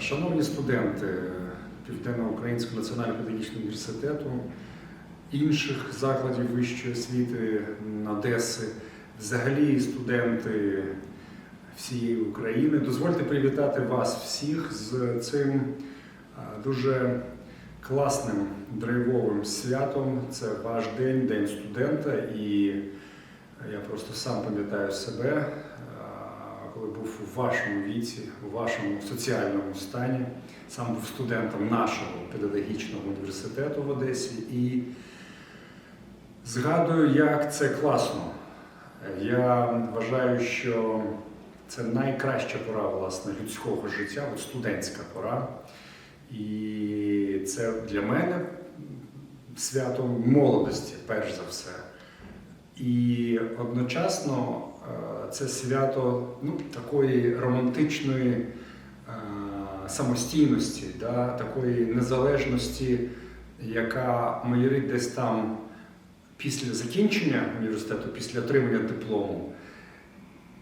Шановні студенти Південно-Українського національного педагогічного університету, інших закладів вищої освіти Одеси, взагалі студенти всієї України, дозвольте привітати вас всіх з цим дуже класним драйвовим святом. Це ваш день, День студента, і я просто сам пам'ятаю себе, коли був у вашому віці, у вашому соціальному стані, сам був студентом нашого педагогічного університету в Одесі і згадую, як це класно. Я вважаю, що це найкраща пора власне людського життя, от студентська пора. І це для мене свято молодості, перш за все. І одночасно це свято ну, такої романтичної е, самостійності, да, такої незалежності, яка майорить десь там після закінчення університету, після отримання диплому,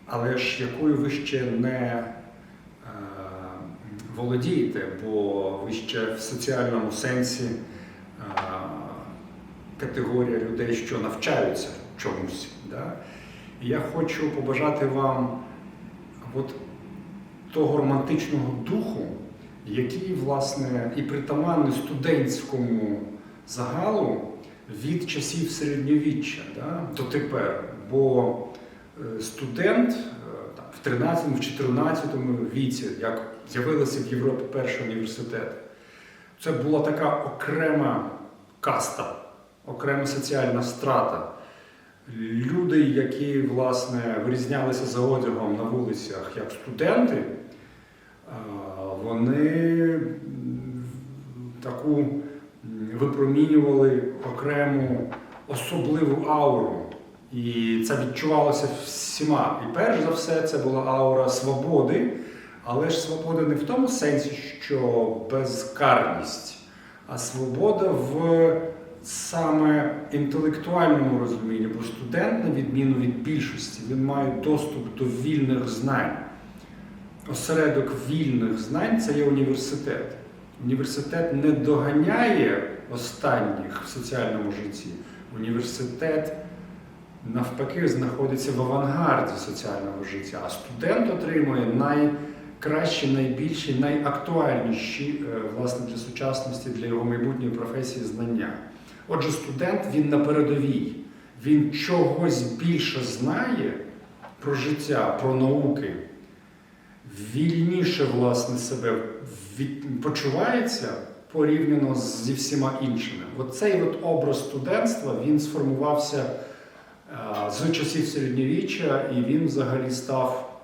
але ж якою ви ще не е, володієте, бо ви ще в соціальному сенсі е, категорія людей, що навчаються чомусь. Да? Я хочу побажати вам от того романтичного духу, який, власне, і притаманний студентському загалу від часів середньовіччя да, до тепер. Бо е, студент е, в 13 в 14 віці, як з'явилися в Європі перші університети, це була така окрема каста, окрема соціальна страта. Люди, які власне вирізнялися за одягом на вулицях як студенти, вони таку випромінювали окрему особливу ауру. І це відчувалося всіма. І перш за все, це була аура свободи, але ж свобода не в тому сенсі, що безкарність, а свобода в саме інтелектуальному розумінні, бо студент, на відміну від більшості, він має доступ до вільних знань. Осередок вільних знань це є університет. Університет не доганяє останніх в соціальному житті. Університет навпаки знаходиться в авангарді соціального життя, а студент отримує найкращі, найбільші, найактуальніші е, власне для сучасності, для його майбутньої професії знання. Отже, студент він на передовій, він чогось більше знає про життя, про науки, вільніше власне себе почувається порівняно зі всіма іншими. От цей от образ студентства він сформувався е, з часів середньовіччя, і він взагалі став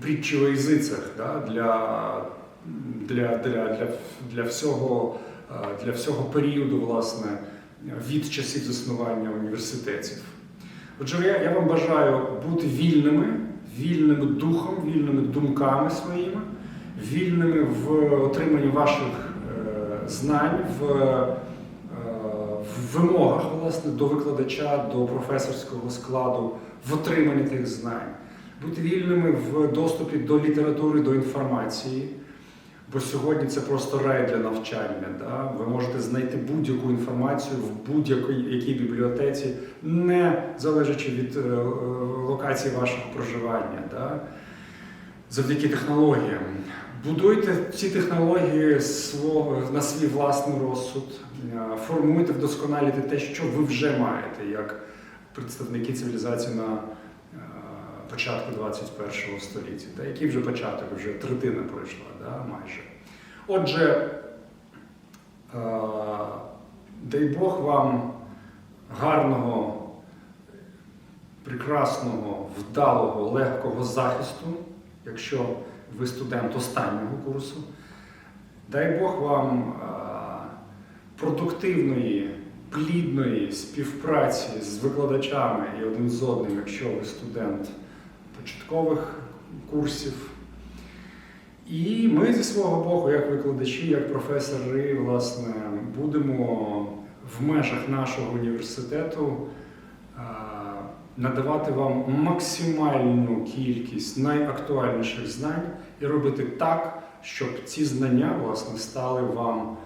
притчею в язицях да, для, для, для, для, для, всього, для всього періоду, власне, від часів заснування університетів. Отже, я, вам бажаю бути вільними, вільними духом, вільними думками своїми, вільними в отриманні ваших е, знань, в, е, в вимогах власне, до викладача, до професорського складу, в отриманні тих знань, бути вільними в доступі до літератури, до інформації. Бо сьогодні це просто рай для навчання. Да? Ви можете знайти будь-яку інформацію в будь-якій бібліотеці, не залежачи від е, е, локації вашого проживання. Да? Завдяки технологіям. Будуйте ці технології свого, на свій власний розсуд, е, формуйте, вдосконалюйте те, що ви вже маєте, як представники цивілізації на початку 21 століття. Да? Який вже початок, вже третина пройшла, да? майже. Отже, е, дай Бог вам гарного, прекрасного, вдалого, легкого захисту, якщо ви студент останнього курсу. Дай Бог вам е, продуктивної, плідної співпраці з викладачами і один з одним, якщо ви студент початкових курсів. І ми зі свого боку, як викладачі, як професори, власне, будемо в межах нашого університету е, надавати вам максимальну кількість найактуальніших знань і робити так, щоб ці знання власне стали вам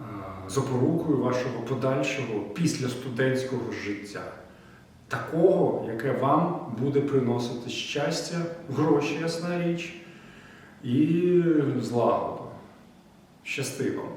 е, запорукою вашого подальшого після студентського життя. Такого, яке вам буде приносити щастя, гроші, ясна річ, і злагоду. Щасти вам!